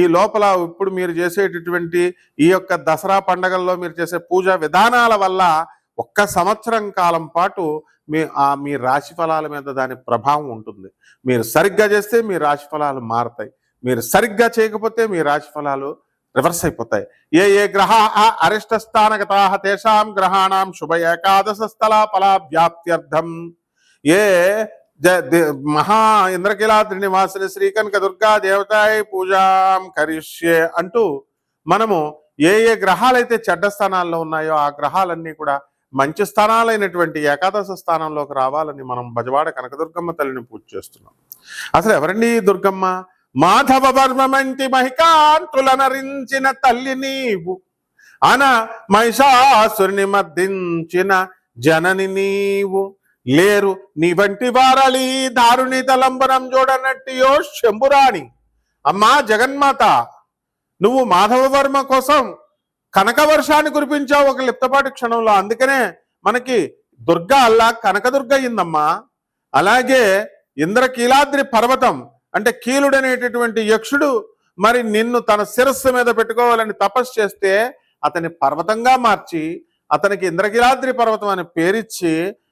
ఈ లోపల ఇప్పుడు మీరు చేసేటటువంటి ఈ యొక్క దసరా పండగల్లో మీరు చేసే పూజా విధానాల వల్ల ఒక్క సంవత్సరం కాలం పాటు మీ ఆ మీ రాశి ఫలాల మీద దాని ప్రభావం ఉంటుంది. మీరు సరిగ్గా చేస్తే మీ రాశి ఫలాలు మారతాయి. మీరు సరిగ్గా చేయకపోతే మీ రాశి ఫలాలు రివర్స్ అయిపోతాయి. ఏ ఏ గ్రహ అరిష్ట స్థానగతా తేషాం గ్రహాణం శుభ ఏకాదశ స్థల ఫలాభ్యాప్త్యర్థం. ఏ మహా ఇంద్రకిలాద్రి శ్రీ శ్రీకనక దుర్గా దేవతాయ పూజాం కరిష్యే అంటూ మనము ఏ ఏ గ్రహాలైతే చెడ్డ స్థానాల్లో ఉన్నాయో ఆ గ్రహాలన్నీ కూడా మంచి స్థానాలైనటువంటి ఏకాదశ స్థానంలోకి రావాలని మనం బజవాడ కనకదుర్గమ్మ తల్లిని పూజ చేస్తున్నాం. అసలు ఎవరండి దుర్గమ్మ? మాధవ వర్మమంటి మహికాంతులనరించిన తల్లి నీవు. అన మహిషాసురిని మర్దించిన జనని నీవు. లేరు నీ వంటి వారలి దారుని తలంబరం చూడనట్టియో శంభురాణి. అమ్మా జగన్మాత నువ్వు మాధవ వర్మ కోసం కనక వర్షాన్ని కురిపించావు ఒక లిప్తపాటి క్షణంలో. అందుకనే మనకి దుర్గా అల్లా కనకదుర్గ అయిందమ్మా అలాగే ఇంద్రకీలాద్రి పర్వతం అంటే కీలుడనేటటువంటి యక్షుడు మరి నిన్ను తన శిరస్సు మీద పెట్టుకోవాలని తపస్సు చేస్తే అతని పర్వతంగా మార్చి అతనికి ఇంద్రకీలాద్రి పర్వతం అని పేరిచ్చి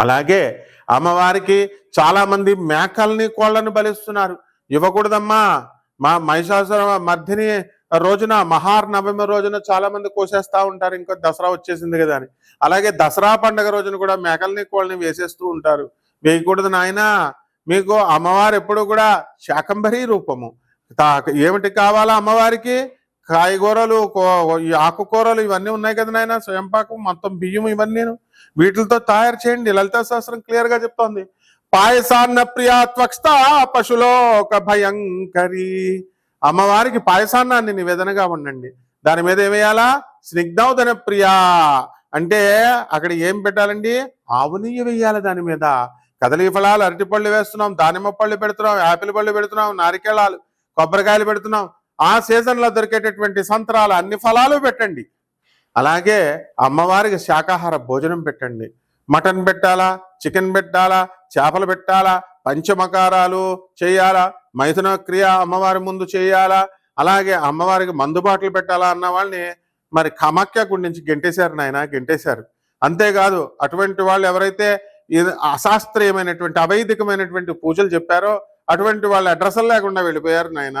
అలాగే అమ్మవారికి చాలామంది మేకల్ని కోళ్ళని బలిస్తున్నారు. ఇవ్వకూడదమ్మా. మా మహిషాసుర మధ్యని రోజున మహార్నవమి రోజున చాలా మంది ఉంటారు. ఇంకా దసరా వచ్చేసింది కదా అని. అలాగే దసరా పండగ రోజున కూడా మేకల్ని కోళ్ళని వేసేస్తూ ఉంటారు. వేయకూడదు నాయన. మీకు అమ్మవారు ఎప్పుడు కూడా శాకంబరీ రూపము. ఏమిటి కావాలా అమ్మవారికి? కాయగూరలు ఈ ఆకుకూరలు ఇవన్నీ ఉన్నాయి కదా నాయన స్వయంపాకం మొత్తం బియ్యం ఇవన్నీ వీటితో తయారు చేయండి. లలితా శాస్త్రం క్లియర్గా చెప్తోంది. పాయసాన్న ప్రియా త్వక్స్త పశులోక భయంకరి. అమ్మవారికి పాయసాన్నాన్ని నివేదనగా ఉండండి. దాని మీద ఏమేయాలా స్నిగ్ధౌదన ప్రియా. అంటే అక్కడ ఏం పెట్టాలండి? ఆవు నెయ్యి వేయాలి దాని మీద. కదలి ఫలాలు అరటిపళ్ళు వేస్తున్నాం దానిమ్మ పళ్ళు పెడుతున్నాం యాపిల్ పళ్ళు పెడుతున్నాం నారికేళాలు కొబ్బరికాయలు పెడుతున్నాం. ఆ సీజన్లో దొరికేటటువంటి సంతరాలు అన్ని ఫలాలు పెట్టండి. అలాగే అమ్మవారికి శాకాహార భోజనం పెట్టండి. మటన్ పెట్టాలా? చికెన్ పెట్టాలా? చేపలు పెట్టాలా? పంచమకారాలు చేయాలా? మైథున క్రియ అమ్మవారి ముందు చేయాలా? అలాగే అమ్మవారికి మందుబాట్లు పెట్టాలా అన్న వాళ్ళని మరి కమాఖ్య గుడి నుంచి గెంటేశారు నాయన గెంటేశారు. అంతేకాదు అటువంటి వాళ్ళు ఎవరైతే ఇది అశాస్త్రీయమైనటువంటి అవైదికమైనటువంటి పూజలు చెప్పారో అటువంటి వాళ్ళ అడ్రస్లు లేకుండా వెళ్ళిపోయారు నాయన.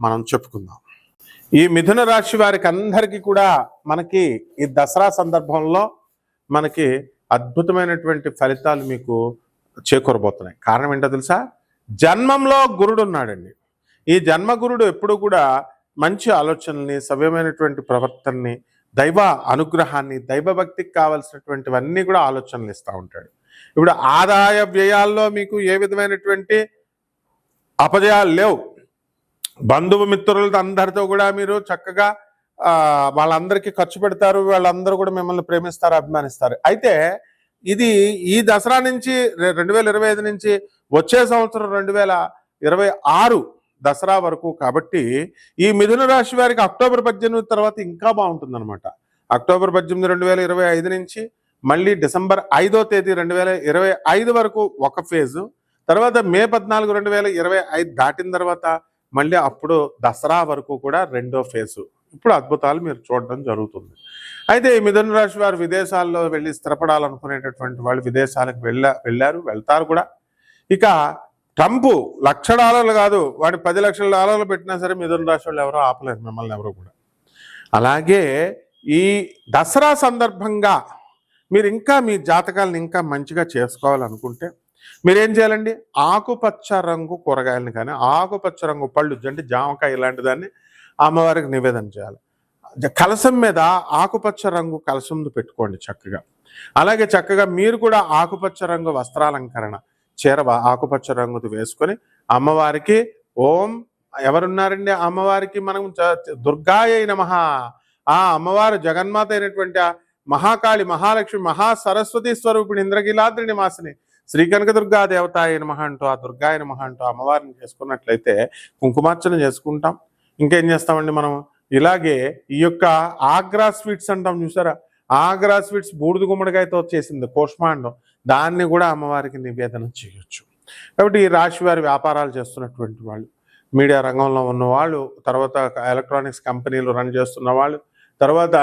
మనం చెప్పుకుందాం. ఈ మిథున రాశి వారికి అందరికీ కూడా మనకి ఈ దసరా సందర్భంలో మనకి అద్భుతమైనటువంటి ఫలితాలు మీకు చేకూరబోతున్నాయి. కారణం ఏంటో తెలుసా? జన్మంలో గురుడు ఉన్నాడండి. ఈ జన్మ గురుడు ఎప్పుడు కూడా మంచి ఆలోచనల్ని సవ్యమైనటువంటి ప్రవర్తనని దైవ అనుగ్రహాన్ని దైవభక్తికి కావలసినటువంటివన్నీ కూడా ఆలోచనలు ఇస్తూ ఉంటాడు. ఇప్పుడు ఆదాయ వ్యయాల్లో మీకు ఏ విధమైనటువంటి అపజయాలు లేవు. బంధువు మిత్రులతో అందరితో కూడా మీరు చక్కగా వాళ్ళందరికీ ఖర్చు పెడతారు వాళ్ళందరూ కూడా మిమ్మల్ని ప్రేమిస్తారు అభిమానిస్తారు. అయితే ఇది ఈ దసరా నుంచి రెండు వేల ఇరవై ఐదు నుంచి వచ్చే సంవత్సరం రెండు వేల ఇరవై ఆరు దసరా వరకు కాబట్టి ఈ మిథున రాశి వారికి అక్టోబర్ పద్దెనిమిది తర్వాత ఇంకా బాగుంటుంది అనమాట అక్టోబర్ పద్దెనిమిది రెండు వేల ఇరవై ఐదు నుంచి మళ్ళీ డిసెంబర్ ఐదో తేదీ రెండు వేల ఇరవై ఐదు వరకు ఒక ఫేజు తర్వాత మే పద్నాలుగు రెండు వేల ఇరవై ఐదు దాటిన తర్వాత మళ్ళీ అప్పుడు దసరా వరకు కూడా రెండో ఫేజు ఇప్పుడు అద్భుతాలు మీరు చూడడం జరుగుతుంది. అయితే ఈ మిథున రాశి వారు విదేశాల్లో వెళ్ళి స్థిరపడాలనుకునేటటువంటి వాళ్ళు విదేశాలకు వెళ్ళ వెళ్ళారు వెళ్తారు కూడా. ఇక ట్రంప్ లక్ష డాలర్లు కాదు వాడి పది లక్షల డాలర్లు పెట్టినా సరే మిథున రాశి వాళ్ళు ఎవరో ఆపలేరు మిమ్మల్ని ఎవరు కూడా. అలాగే ఈ దసరా సందర్భంగా మీరు ఇంకా మీ జాతకాలను ఇంకా మంచిగా చేసుకోవాలనుకుంటే మీరేం చేయాలండి? ఆకుపచ్చ రంగు కూరగాయలను కానీ ఆకుపచ్చ రంగు పళ్ళు అంటే జామకాయ ఇలాంటి దాన్ని అమ్మవారికి నివేదన చేయాలి. కలసం మీద ఆకుపచ్చ రంగు కలసం పెట్టుకోండి చక్కగా. అలాగే చక్కగా మీరు కూడా ఆకుపచ్చ రంగు వస్త్రాలంకరణ చీర ఆకుపచ్చ రంగుది వేసుకొని అమ్మవారికి ఓం ఎవరున్నారండి అమ్మవారికి మనం దుర్గాయ నమః. ఆ అమ్మవారు జగన్మాత అయినటువంటి ఆ మహాకాళి మహాలక్ష్మి మహా సరస్వతి స్వరూపిణి ఇంద్రగిలాద్రిని మాసిని శ్రీ కనకదుర్గా దేవతాయ నమః అంటూ ఆ దుర్గాయని మహ అంటూ అమ్మవారిని చేసుకున్నట్లయితే కుంకుమార్చన చేసుకుంటాం. ఇంకేం చేస్తామండి మనం? ఇలాగే ఈ యొక్క ఆగ్రా స్వీట్స్ అంటాం చూసారా? ఆగ్రా స్వీట్స్ బూడిద గుమ్మడికాయతో చేసింది కోష్మాండం దాన్ని కూడా అమ్మవారికి నివేదన చేయొచ్చు. కాబట్టి ఈ రాశి వారి వ్యాపారాలు చేస్తున్నటువంటి వాళ్ళు మీడియా రంగంలో ఉన్న వాళ్ళు తర్వాత ఎలక్ట్రానిక్స్ కంపెనీలు రన్ చేస్తున్న వాళ్ళు తర్వాత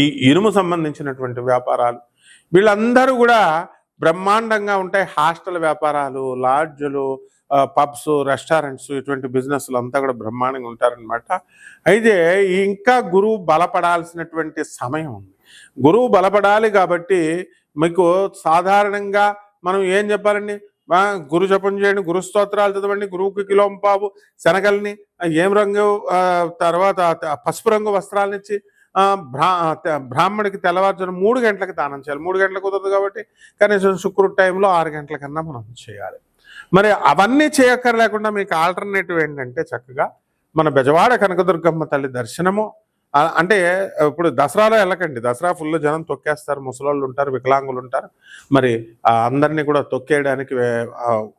ఈ ఇనుము సంబంధించినటువంటి వ్యాపారాలు వీళ్ళందరూ కూడా బ్రహ్మాండంగా ఉంటాయి హాస్టల్ వ్యాపారాలు లాడ్జులు పబ్స్ రెస్టారెంట్స్ ఇటువంటి బిజినెస్లు అంతా కూడా బ్రహ్మాండంగా ఉంటారనమాట అయితే ఇంకా గురువు బలపడాల్సినటువంటి సమయం ఉంది. గురువు బలపడాలి కాబట్టి మీకు సాధారణంగా మనం ఏం చెప్పాలండి? గురు జపం చేయండి గురు స్తోత్రాలు చదవండి గురువుకి కిలోంపావు శనగల్ని ఏం రంగు తర్వాత పసుపు రంగు వస్త్రాలనిచ్చి బ్రా బ్రాహ్మణికి బ్రాహ్మడికి తెల్లవారుజాము మూడు గంటలకు దానం చేయాలి. మూడు గంటలకు కుదరదు కాబట్టి కనీసం శుక్రుడు టైంలో ఆరు గంటల కన్నా మనం చేయాలి. మరి అవన్నీ చేయక్కర్లేకుండా మీకు ఆల్టర్నేటివ్ ఏంటంటే చక్కగా మన బెజవాడ కనకదుర్గమ్మ తల్లి దర్శనము. అంటే ఇప్పుడు దసరాలో వెళ్ళకండి. దసరా ఫుల్ జనం తొక్కేస్తారు. ముసలోళ్ళు ఉంటారు వికలాంగులు ఉంటారు. మరి అందరినీ కూడా తొక్కేయడానికి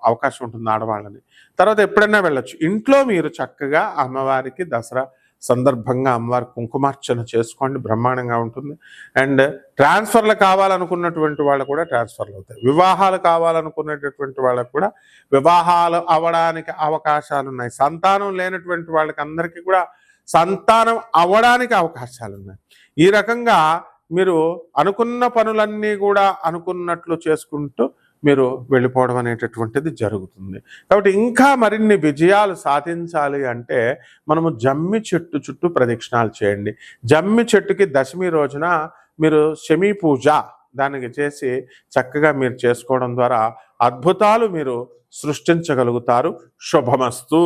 అవకాశం ఉంటుంది ఆడవాళ్ళని. తర్వాత ఎప్పుడైనా వెళ్ళొచ్చు. ఇంట్లో మీరు చక్కగా అమ్మవారికి దసరా సందర్భంగా అమ్మవారి కుంకుమార్చన చేసుకోండి బ్రహ్మాండంగా ఉంటుంది. అండ్ ట్రాన్స్ఫర్లు కావాలనుకున్నటువంటి వాళ్ళు కూడా ట్రాన్స్ఫర్లు అవుతాయి. వివాహాలు కావాలనుకునేటటువంటి వాళ్ళకు కూడా వివాహాలు అవడానికి అవకాశాలు ఉన్నాయి. సంతానం లేనటువంటి వాళ్ళకి అందరికీ కూడా సంతానం అవడానికి అవకాశాలు ఉన్నాయి. ఈ రకంగా మీరు అనుకున్న పనులన్నీ కూడా అనుకున్నట్లు చేసుకుంటూ మీరు వెళ్ళిపోవడం అనేటటువంటిది జరుగుతుంది. కాబట్టి ఇంకా మరిన్ని విజయాలు సాధించాలి అంటే మనము జమ్మి చెట్టు చుట్టూ ప్రదక్షిణాలు చేయండి. జమ్మి చెట్టుకి దశమి రోజున మీరు శమీ పూజ దానికి చేసి చక్కగా మీరు చేసుకోవడం ద్వారా అద్భుతాలు మీరు సృష్టించగలుగుతారు. శుభమస్తూ.